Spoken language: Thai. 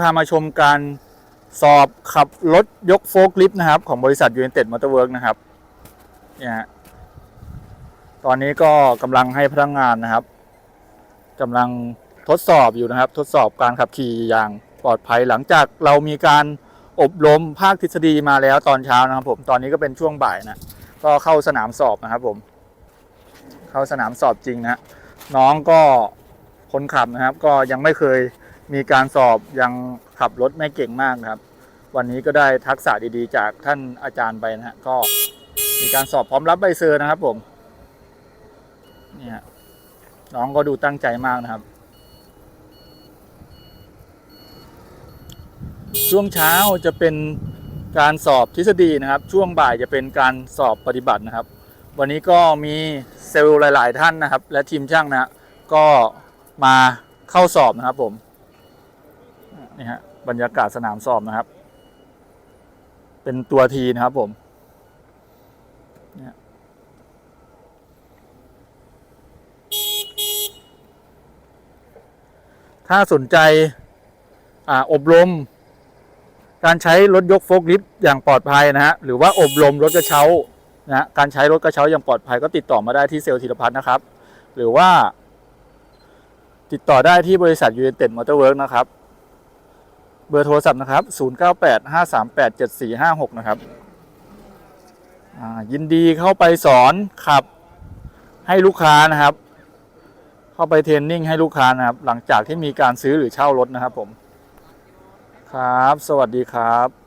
พามาชมการสอบขับรถยกโฟล์คลิฟต์นะครับ ของบริษัทยูเนเต็ดมอเตอร์เวิร์กนะครับเนี่ยตอนนี้ก็กำลังให้พนักงานนะครับกำลังทดสอบอยู่นะครับ ทดสอบการขับขี่อย่างปลอดภัยหลังจากเรามีการอบรมภาคทฤษฎีมาแล้วตอนเช้านะครับผมตอนนี้ก็เป็นช่วงบ่ายนะก็เข้าสนามสอบนะครับผมเข้าสนามสอบจริงนะน้องก็คนขับนะครับ ก็ยังไม่เคย มีการสอบยังขับรถไม่เก่งมากนะครับ วันนี้ก็ได้ทักษะดีๆ จากท่านอาจารย์ไปนะฮะก็มีการสอบพร้อมรับใบเซอร์นะครับผมนี่ฮะน้องก็ดูตั้งใจมากนะครับ ช่วงเช้าจะเป็นการสอบทฤษฎีนะครับ ช่วงบ่ายจะเป็นการสอบปฏิบัตินะครับ วันนี้ก็มีเซลล์หลาย ๆ ท่านนะครับ และทีมช่างนะฮะก็มาเข้าสอบนะครับผม นี่ฮะบรรยากาศสนามสอบนะครับ เป็นตัวทีนะครับผมเนี่ยถ้าสนใจออบรม การใช้รถยกโฟล์คลิฟต์อย่างปลอดภัยนะฮะหรือว่าอบรมรถกระเช้านะฮะการใช้รถกระเช้าอย่างปลอดภัยก็ติดต่อมาได้ที่เซลล์ธีรพัฒน์นะครับ หรือว่าติดต่อได้ที่บริษัทยูเนเต็ดมอเตอร์เวิร์กนะครับ เบอร์โทรศัพท์นะครับ 0985387456 นะครับ ยินดีเข้าไปสอนขับให้ลูกค้านะครับ เข้าไปเทรนนิ่งให้ลูกค้านะครับ หลังจากที่มีการซื้อหรือเช่ารถนะครับผม ครับ สวัสดีครับ